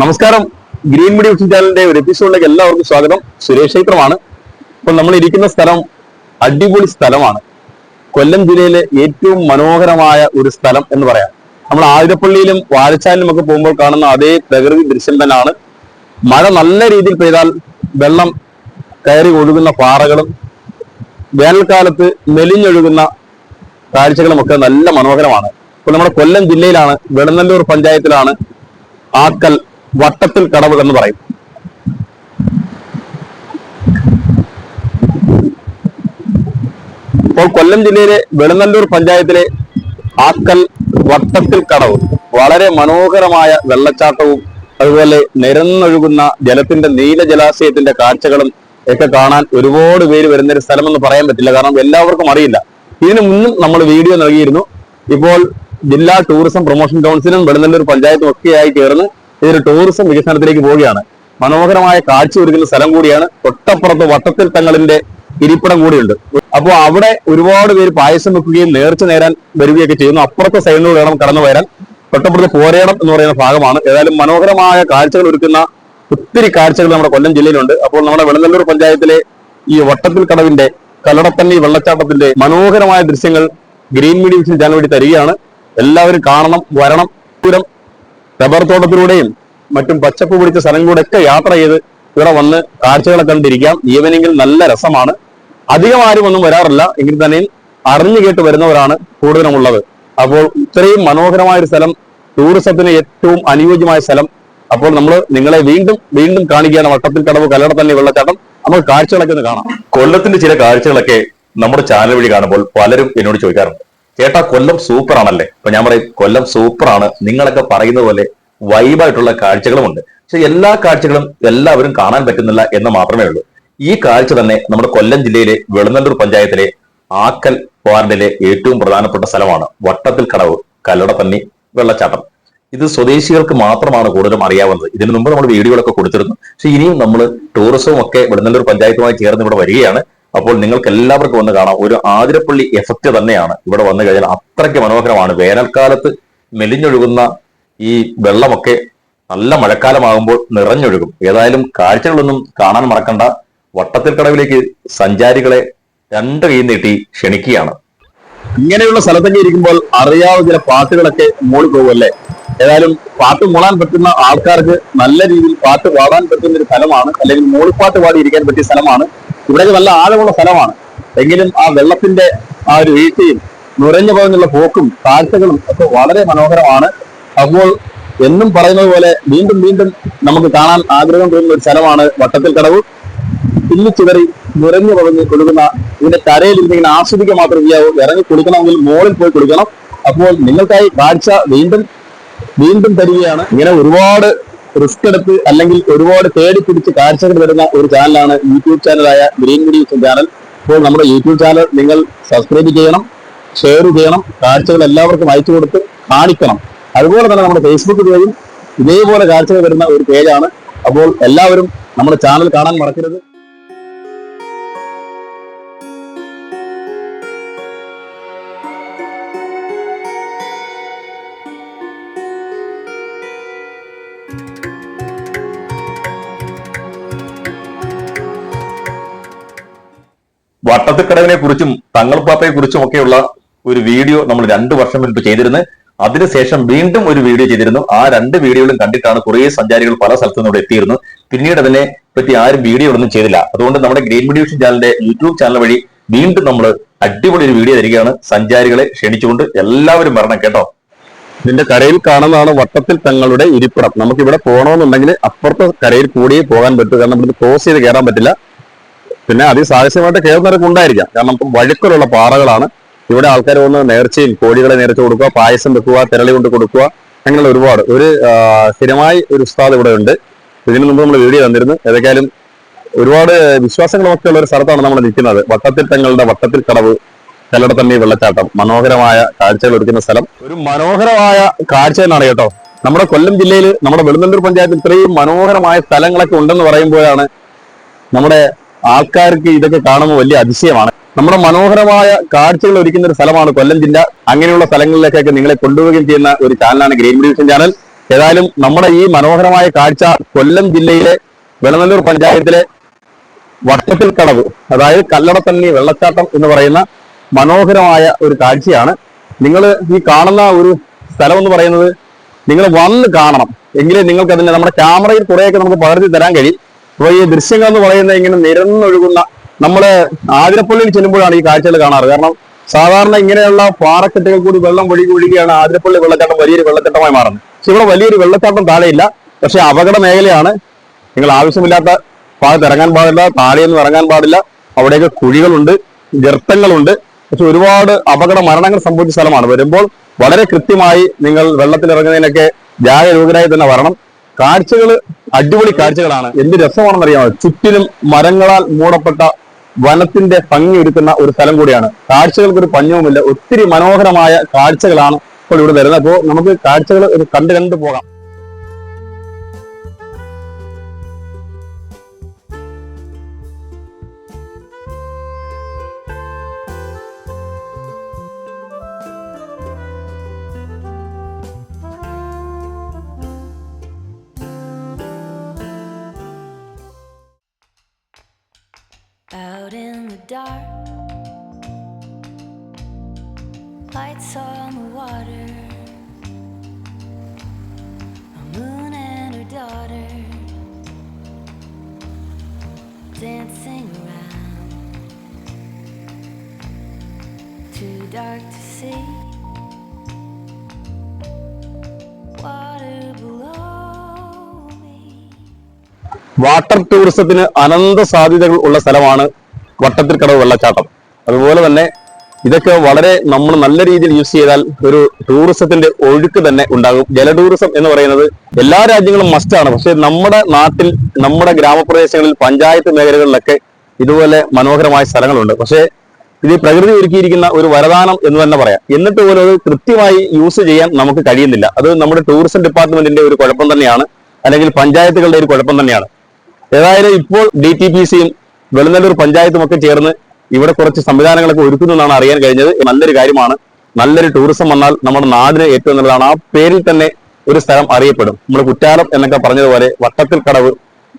നമസ്കാരം. Green media YouTube ചാനലിന്റെ ഒരു എപ്പിസോഡിലേക്ക് എല്ലാവർക്കും സ്വാഗതം. സുരേഷ് ക്ഷേത്രമാണ്. ഇപ്പൊ നമ്മൾ ഇരിക്കുന്ന സ്ഥലം അടിപൊളി സ്ഥലമാണ്. കൊല്ലം ജില്ലയിലെ ഏറ്റവും മനോഹരമായ ഒരു സ്ഥലം എന്ന് പറയാം. നമ്മൾ ആതിരപ്പള്ളിയിലും വാഴച്ചാലിലും ഒക്കെ പോകുമ്പോൾ കാണുന്ന അതേ പ്രകൃതി ദൃശ്യം തന്നെയാണ്. മഴ നല്ല രീതിയിൽ പെയ്താൽ വെള്ളം കയറി ഒഴുകുന്ന പാറകളും വേനൽക്കാലത്ത് മെലിഞ്ഞൊഴുകുന്ന കാഴ്ചകളും ഒക്കെ നല്ല മനോഹരമാണ്. ഇപ്പൊ നമ്മുടെ കൊല്ലം ജില്ലയിലാണ് വെളുന്നല്ലൂർ പഞ്ചായത്തിലാണ് ആക്കൽ വട്ടത്തിൽ കടവ് എന്ന് പറയും. ഇപ്പോൾ കൊല്ലം ജില്ലയിലെ വെളുന്നല്ലൂർ പഞ്ചായത്തിലെ ആക്കൽ വട്ടത്തിൽ കടവ്. വളരെ മനോഹരമായ വെള്ളച്ചാട്ടവും അതുപോലെ നിരന്നൊഴുകുന്ന ജലത്തിന്റെ നീല ജലാശയത്തിന്റെ കാഴ്ചകളും ഒക്കെ കാണാൻ ഒരുപാട് പേര് വരുന്ന ഒരു സ്ഥലമെന്ന് പറയാൻ പറ്റില്ല. കാരണം എല്ലാവർക്കും അറിയില്ല. ഇതിനു മുന്നും നമ്മൾ വീഡിയോ നൽകിയിരുന്നു. ഇപ്പോൾ ജില്ലാ ടൂറിസം പ്രൊമോഷൻ കൗൺസിലും വെളുന്നല്ലൂർ പഞ്ചായത്തും ഒക്കെയായി ചേർന്ന് ഇതൊരു ടൂറിസം വികസനത്തിലേക്ക് പോവുകയാണ്. മനോഹരമായ കാഴ്ച ഒരുക്കുന്ന സ്ഥലം കൂടിയാണ്. തൊട്ടപ്പുറത്ത് വട്ടത്തിൽ തങ്ങളിന്റെ ഇരിപ്പിടം കൂടിയുണ്ട്. അപ്പോൾ അവിടെ ഒരുപാട് പേര് പായസം വെക്കുകയും നേർച്ച നേരാൻ വരികയൊക്കെ ചെയ്യുന്നു. അപ്പുറത്തെ സൈഡിലൂടെ വേണം കടന്നു വരാൻ. തൊട്ടപ്പുറത്ത് പോരേടം എന്ന് പറയുന്ന ഭാഗമാണ്. ഏതായാലും മനോഹരമായ കാഴ്ചകൾ ഒരുക്കുന്ന ഒത്തിരി കാഴ്ചകൾ നമ്മുടെ കൊല്ലം ജില്ലയിലുണ്ട്. അപ്പോൾ നമ്മുടെ വെളുന്നല്ലൂർ പഞ്ചായത്തിലെ ഈ വട്ടത്തിൽ കടവിന്റെ കല്ലടത്തണ്ണി വെള്ളച്ചാട്ടത്തിന്റെ മനോഹരമായ ദൃശ്യങ്ങൾ ഗ്രീൻ മീഡിയ വിഷൻ ചാനൽ വഴി തരികയാണ്. എല്ലാവരും കാണണം വരണം. ദൂരം റബ്ബർ തോട്ടത്തിലൂടെയും മറ്റും പച്ചപ്പ് പിടിച്ച സ്ഥലങ്ങളിലൂടെയൊക്കെ യാത്ര ചെയ്ത് ഇവിടെ വന്ന് കാഴ്ചകളെ കണ്ടിരിക്കാം. ഈവനിങ്ങിൽ നല്ല രസമാണ്. അധികം ആരും ഒന്നും വരാറില്ല. എങ്കിൽ തന്നെയും അറിഞ്ഞു കേട്ട് വരുന്നവരാണ് കൂടുതലുമുള്ളത്. അപ്പോൾ ഇത്രയും മനോഹരമായ ഒരു സ്ഥലം ടൂറിസത്തിന് ഏറ്റവും അനുയോജ്യമായ സ്ഥലം. അപ്പോൾ നമ്മൾ നിങ്ങളെ വീണ്ടും വീണ്ടും കാണിക്കുകയാണ്. വട്ടത്തിൽ കടവ് കല്ലട തന്നെ വെള്ളച്ചാട്ടം. നമുക്ക് കാഴ്ചകളൊക്കെ ഒന്ന് കാണാം. കൊല്ലത്തിന്റെ ചില കാഴ്ചകളൊക്കെ നമ്മുടെ ചാനൽ വഴി കാണുമ്പോൾ പലരും എന്നോട് ചോദിക്കാറുണ്ട്. ചേട്ടാ കൊല്ലം സൂപ്പർ ആണല്ലേ? അപ്പൊ ഞാൻ പറയും കൊല്ലം സൂപ്പർ ആണ്. നിങ്ങളൊക്കെ പറയുന്ന പോലെ വൈബായിട്ടുള്ള കാഴ്ചകളുമുണ്ട്. പക്ഷെ എല്ലാ കാഴ്ചകളും എല്ലാവരും കാണാൻ പറ്റുന്നില്ല എന്ന് മാത്രമേ ഉള്ളൂ. ഈ കാഴ്ച തന്നെ നമ്മുടെ കൊല്ലം ജില്ലയിലെ വെളുന്നല്ലൂർ പഞ്ചായത്തിലെ ആക്കൽ വാർഡിലെ ഏറ്റവും പ്രധാനപ്പെട്ട സ്ഥലമാണ്. വട്ടത്തിൽ കടവ് കല്ലടത്തണ്ണി വെള്ളച്ചാട്ടം. ഇത് സ്വദേശികൾക്ക് മാത്രമാണ് കൂടുതലും അറിയാവുന്നത്. ഇതിനു മുമ്പ് നമ്മൾ വീഡിയോകളൊക്കെ കൊടുത്തിരുന്നു. പക്ഷെ ഇനിയും നമ്മൾ ടൂറിസവും ഒക്കെ വെളുന്നല്ലൂർ പഞ്ചായത്തുമായി ചേർന്ന് ഇവിടെ വരികയാണ്. അപ്പോൾ നിങ്ങൾക്ക് എല്ലാവർക്കും വന്ന് കാണാം. ഒരു ആതിരപ്പള്ളി എഫക്റ്റ് തന്നെയാണ് ഇവിടെ വന്നു കഴിഞ്ഞാൽ അത്രയ്ക്ക് മനോഹരമാണ്. വേനൽക്കാലത്ത് മെലിഞ്ഞൊഴുകുന്ന ഈ വെള്ളമൊക്കെ നല്ല മഴക്കാലമാകുമ്പോൾ നിറഞ്ഞൊഴുകും. ഏതായാലും കാഴ്ചകളൊന്നും കാണാൻ മറക്കണ്ട. വട്ടത്തിൽ കടവിലേക്ക് സഞ്ചാരികളെ രണ്ട് കൈ നീട്ടി ക്ഷണിക്കുകയാണ്. ഇങ്ങനെയുള്ള സ്ഥലത്തൊക്കെ ഇരിക്കുമ്പോൾ അറിയാവുന്ന ചില പാട്ടുകളൊക്കെ മൂളി പോകുമല്ലേ? ഏതായാലും പാട്ട് മൂളാൻ പറ്റുന്ന ആൾക്കാർക്ക് നല്ല രീതിയിൽ പാട്ട് പാടാൻ പറ്റുന്ന ഒരു സ്ഥലമാണ്. അല്ലെങ്കിൽ മൂളിപ്പാട്ട് പാടി ഇരിക്കാൻ പറ്റിയ സ്ഥലമാണ്. ഇവിടെയൊക്കെ നല്ല ആഴമുള്ള സ്ഥലമാണ്. എങ്കിലും ആ വെള്ളത്തിന്റെ ആ ഒരു വീഴ്ചയും നുരഞ്ഞു പോകുന്നുള്ള പോക്കും കാഴ്ചകളും ഒക്കെ വളരെ മനോഹരമാണ്. അപ്പോൾ എന്നും പറയുന്നത് പോലെ വീണ്ടും വീണ്ടും നമുക്ക് കാണാൻ ആഗ്രഹം തോന്നുന്ന ഒരു സ്ഥലമാണ് വട്ടത്തിൽ കടവ്. ഇന്ന് ചിതറി നുരഞ്ഞു പകഞ്ഞ് കൊടുക്കുന്ന ഇതിന്റെ കരയിൽ ഇരുന്നിങ്ങനെ ആസ്വദിക്കുക മാത്രം ചെയ്യാവൂ ഇറങ്ങി കുളിക്കണമെങ്കിൽ മോളിൽ പോയി കുളിക്കണം. അപ്പോൾ നിങ്ങൾക്കായി കാഴ്ച വീണ്ടും വീണ്ടും തരികയാണ്. ഇങ്ങനെ ഒരുപാട് റിസ്ക് എടുത്ത് അല്ലെങ്കിൽ ഒരുപാട് തേടി പിടിച്ച് കാഴ്ചകൾ വരുന്ന ഒരു ചാനലാണ് യൂട്യൂബ് ചാനലായ ഗ്രീൻ മീഡിയ ചാനൽ. അപ്പോൾ നമ്മുടെ യൂട്യൂബ് ചാനൽ നിങ്ങൾ സബ്സ്ക്രൈബ് ചെയ്യണം ഷെയർ ചെയ്യണം കാഴ്ചകൾ എല്ലാവർക്കും അയച്ചു കൊടുത്ത് കാണിക്കണം. അതുപോലെ തന്നെ നമ്മുടെ ഫേസ്ബുക്ക് പേജും ഇതേപോലെ കാഴ്ചകൾ വരുന്ന ഒരു പേജാണ് അപ്പോൾ എല്ലാവരും നമ്മുടെ ചാനൽ കാണാൻ മറക്കരുത്. വട്ടത്തിക്കടവിനെ കുറിച്ചും തങ്ങൾപ്പാപ്പയെ കുറിച്ചും ഒക്കെയുള്ള ഒരു വീഡിയോ നമ്മൾ രണ്ടു വർഷം മുൻപ് ചെയ്തിരുന്നു. അതിനുശേഷം വീണ്ടും ഒരു വീഡിയോ ചെയ്തിരുന്നു. ആ രണ്ട് വീഡിയോകളും കണ്ടിട്ടാണ് കുറേ സഞ്ചാരികൾ പല സ്ഥലത്തു എത്തിയിരുന്നു. പിന്നീട് അതിനെ പറ്റി ആരും വീഡിയോ ഒന്നും ചെയ്തില്ല. അതുകൊണ്ട് നമ്മുടെ ഗ്രീൻ മീഡിയ ചാനലിന്റെ യൂട്യൂബ് ചാനൽ വഴി വീണ്ടും നമ്മൾ അടിപൊളി ഒരു വീഡിയോ തരികയാണ്. സഞ്ചാരികളെ ക്ഷണിച്ചുകൊണ്ട് എല്ലാവരും വരണം കേട്ടോ. ഇതിന്റെ കരയിൽ കാണുന്നതാണ് വട്ടത്തിൽ തങ്ങളുടെ ഇരിപ്പിടം. നമുക്ക് ഇവിടെ പോകണമെന്നുണ്ടെങ്കിൽ അപ്പുറത്തെ കരയിൽ കൂടിയേ പോകാൻ പറ്റൂ. കാരണം ഇവിടുന്ന് ക്രോസ് ചെയ്ത് കയറാൻ പറ്റില്ല. പിന്നെ അതിസാഹസ്യമായിട്ട് കയറുന്നവരൊക്കെ ഉണ്ടായിരിക്കാം. കാരണം വഴുക്കലുള്ള പാറകളാണ്. ഇവിടെ ആൾക്കാർ വന്ന് നേർച്ചയും കോഴികളെ നേർച്ച കൊടുക്കുക പായസം വെക്കുക തിരളി കൊണ്ട് കൊടുക്കുക. അങ്ങനെയുള്ള ഒരുപാട്. ഒരു സ്ഥിരമായി ഒരു ഉസ്താദ് ഇവിടെ ഉണ്ട്. ഇതിനു മുമ്പ് നമ്മൾ വീഡിയോ തന്നിരുന്നു ഏതൊക്കെയാലും ഒരുപാട് വിശ്വാസങ്ങളൊക്കെ ഉള്ള ഒരു സ്ഥലത്താണ് നമ്മൾ നിൽക്കുന്നത്. വട്ടത്തിൽ തങ്ങളുടെ വട്ടത്തിൽ കടവ് കല്ലടത്തണ്ണി വെള്ളച്ചാട്ടം. മനോഹരമായ കാഴ്ചകൾ ഒരുക്കുന്ന സ്ഥലം. ഒരു മനോഹരമായ കാഴ്ച തന്നെയാണ് കേട്ടോ. നമ്മുടെ കൊല്ലം ജില്ലയിൽ നമ്മുടെ വെളുന്നല്ലൂർ പഞ്ചായത്തിൽ ഇത്രയും മനോഹരമായ സ്ഥലങ്ങളൊക്കെ ഉണ്ടെന്ന് പറയുമ്പോഴാണ് നമ്മുടെ ആൾക്കാർക്ക് ഇതൊക്കെ കാണുമ്പോൾ വലിയ അതിശയമാണ്. നമ്മുടെ മനോഹരമായ കാഴ്ചകൾ ഒരുക്കുന്ന ഒരു സ്ഥലമാണ് കൊല്ലം ജില്ല. അങ്ങനെയുള്ള സ്ഥലങ്ങളിലേക്കൊക്കെ നിങ്ങളെ കൊണ്ടുപോവുകയും ചെയ്യുന്ന ഒരു ചാനലാണ് ഗ്രീൻ ഡിവിഷൻ ചാനൽ. ഏതായാലും നമ്മുടെ ഈ മനോഹരമായ കാഴ്ച കൊല്ലം ജില്ലയിലെ വെളുന്നല്ലൂർ പഞ്ചായത്തിലെ വട്ടത്തിൽ കടവ് അതായത് കല്ലടത്തണ്ണി വെള്ളച്ചാട്ടം എന്ന് പറയുന്ന മനോഹരമായ ഒരു കാഴ്ചയാണ്. നിങ്ങൾ ഈ കാണുന്ന ഒരു സ്ഥലം എന്ന് പറയുന്നത് നിങ്ങൾ വന്ന് കാണണം. എങ്കിലേ നിങ്ങൾക്ക് അതിന്റെ നമ്മുടെ ക്യാമറയിൽ കുറേയൊക്കെ നമുക്ക് പകർത്തി തരാൻ കഴിയും. അപ്പോൾ ഈ ദൃശ്യങ്ങൾ എന്ന് പറയുന്നത് ഇങ്ങനെ നിരന്നൊഴുകുന്ന നമ്മൾ ആതിരപ്പള്ളിയിൽ ചെല്ലുമ്പോഴാണ് ഈ കാഴ്ചകൾ കാണാറ്. കാരണം സാധാരണ ഇങ്ങനെയുള്ള പാറക്കെട്ടുകൾ കൂടി വെള്ളം ഒഴുകി ഒഴുകിയാണ് ആതിരപ്പള്ളി വെള്ളച്ചാട്ടം വലിയൊരു വെള്ളച്ചാട്ടമായി മാറുന്നത്. പക്ഷെ ഇവിടെ വലിയൊരു വെള്ളച്ചാട്ടം താഴെയില്ല. പക്ഷെ അപകട മേഖലയാണ്. നിങ്ങൾ ആവശ്യമില്ലാത്ത ഭാഗത്ത് ഇറങ്ങാൻ പാടില്ല താഴെയൊന്നും ഇറങ്ങാൻ പാടില്ല. അവിടെയൊക്കെ കുഴികളുണ്ട് ഗർത്തങ്ങളുണ്ട്. പക്ഷെ ഒരുപാട് അപകട മരണങ്ങൾ സംഭവിച്ച സ്ഥലമാണ്. വരുമ്പോൾ വളരെ കൃത്യമായി നിങ്ങൾ വെള്ളത്തിൽ ഇറങ്ങുന്നതിനൊക്കെ ജാഗരൂകരായി തന്നെ വരണം. കാഴ്ചകൾ അടിപൊളി കാഴ്ചകളാണ്. എന്ത് രസമാണെന്ന് അറിയാമോ ചുറ്റിലും മരങ്ങളാൽ മൂടപ്പെട്ട വനത്തിന്റെ ഭംഗി ഒരുക്കുന്ന ഒരു സ്ഥലം കൂടിയാണ്. കാഴ്ചകൾക്ക് ഒരു പഞ്ഞവുമില്ല. ഒത്തിരി മനോഹരമായ കാഴ്ചകളാണ് ഇപ്പോൾ ഇവിടെ വരുന്നത്. അപ്പോൾ നമുക്ക് കാഴ്ചകൾ കണ്ടു കണ്ടു പോകാം. Dark, lights on the water, a moon and her daughter dancing around. Too dark to see. Water below. Water ടൂറിസത്തിന് അനന്ത സാധ്യതകൾ ഉള്ള സ്ഥലമാണ് വട്ടത്തിൽ കടവ് വെള്ളച്ചാട്ടം. അതുപോലെ തന്നെ ഇതൊക്കെ വളരെ നമ്മൾ നല്ല രീതിയിൽ യൂസ് ചെയ്താൽ ഒരു ടൂറിസത്തിന്റെ ഒഴുക്ക് തന്നെ ഉണ്ടാകും. ജല ടൂറിസം എന്ന് പറയുന്നത് എല്ലാ രാജ്യങ്ങളും മസ്റ്റാണ് പക്ഷെ നമ്മുടെ നാട്ടിൽ നമ്മുടെ ഗ്രാമപ്രദേശങ്ങളിൽ പഞ്ചായത്ത് മേഖലകളിലൊക്കെ ഇതുപോലെ മനോഹരമായ സ്ഥലങ്ങളുണ്ട്. പക്ഷേ ഇത് പ്രകൃതി ഒരുക്കിയിരിക്കുന്ന ഒരു വരദാനം എന്ന് തന്നെ പറയാം. എന്നിട്ട് പോലും അത് കൃത്യമായി യൂസ് ചെയ്യാൻ നമുക്ക് കഴിയുന്നില്ല. അത് നമ്മുടെ ടൂറിസം ഡിപ്പാർട്ട്മെന്റിന്റെ ഒരു കുഴപ്പം തന്നെയാണ്. അല്ലെങ്കിൽ പഞ്ചായത്തുകളുടെ ഒരു കുഴപ്പം തന്നെയാണ്. ഏതായാലും ഇപ്പോൾ ഡി ടി പി സിയും വെളുന്നല്ലൂർ പഞ്ചായത്തും ഒക്കെ ചേർന്ന് ഇവിടെ കുറച്ച് സംവിധാനങ്ങളൊക്കെ ഒരുക്കുന്നു എന്നാണ് അറിയാൻ കഴിഞ്ഞത്. നല്ലൊരു കാര്യമാണ്. നല്ലൊരു ടൂറിസം വന്നാൽ നമ്മുടെ നാടിന് ഏറ്റവും നല്ലതാണ്. ആ പേരിൽ തന്നെ ഒരു സ്ഥലം അറിയപ്പെടും. നമ്മൾ കുറ്റാലം എന്നൊക്കെ പറഞ്ഞതുപോലെ വട്ടത്തിൽ കടവ്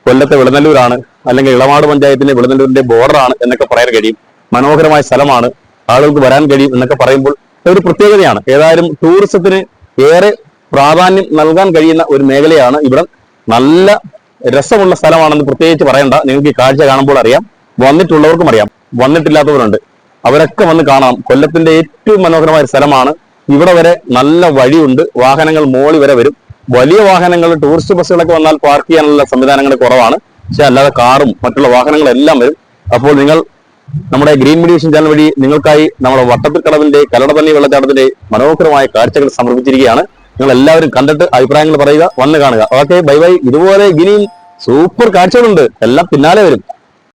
കൊല്ലത്തെ വെളുന്നല്ലൂരാണ് അല്ലെങ്കിൽ ഇളവാട് പഞ്ചായത്തിന്റെ വെളുന്നല്ലൂരിന്റെ ബോർഡറാണ് എന്നൊക്കെ പറയാൻ കഴിയും. മനോഹരമായ സ്ഥലമാണ്. ആളുകൾക്ക് വരാൻ കഴിയും എന്നൊക്കെ പറയുമ്പോൾ ഒരു പ്രത്യേകതയാണ്. ഏതായാലും ടൂറിസത്തിന് ഏറെ പ്രാധാന്യം നൽകാൻ കഴിയുന്ന ഒരു മേഖലയാണ് ഇവിടെ. നല്ല രസമുള്ള സ്ഥലമാണെന്ന് പ്രത്യേകിച്ച് പറയണ്ട. നിങ്ങൾക്ക് ഈ കാഴ്ച കാണുമ്പോൾ അറിയാം. വന്നിട്ടുള്ളവർക്കും അറിയാം. വന്നിട്ടില്ലാത്തവരുണ്ട്. അവരൊക്കെ വന്ന് കാണാം. കൊല്ലത്തിന്റെ ഏറ്റവും മനോഹരമായ സ്ഥലമാണ്. ഇവിടെ വരെ നല്ല വഴിയുണ്ട്. വാഹനങ്ങൾ മോളി വരെ വരും. വലിയ വാഹനങ്ങൾ ടൂറിസ്റ്റ് ബസ്സുകളൊക്കെ വന്നാൽ പാർക്ക് ചെയ്യാനുള്ള സംവിധാനങ്ങൾ കുറവാണ്. പക്ഷെ അല്ലാതെ കാറും മറ്റുള്ള വാഹനങ്ങളെല്ലാം വരും. അപ്പോൾ നിങ്ങൾ നമ്മുടെ ഗ്രീൻ മീഡിയേഷൻ ചാനൽ വഴി നിങ്ങൾക്കായി നമ്മുടെ വട്ടത്തിൽ കടവിന്റെ കല്ലടതണ്ണി വെള്ളച്ചാട്ടത്തിന്റെ മനോഹരമായ കാഴ്ചകൾ സമർപ്പിച്ചിരിക്കുകയാണ്. നിങ്ങൾ എല്ലാവരും കണ്ടിട്ട് അഭിപ്രായങ്ങൾ പറയുക വന്ന് കാണുക. ഓക്കെ ബൈ ബൈ ഇതുപോലെ ഇനിയും സൂപ്പർ കാഴ്ചകളുണ്ട്. എല്ലാം പിന്നാലെ വരും.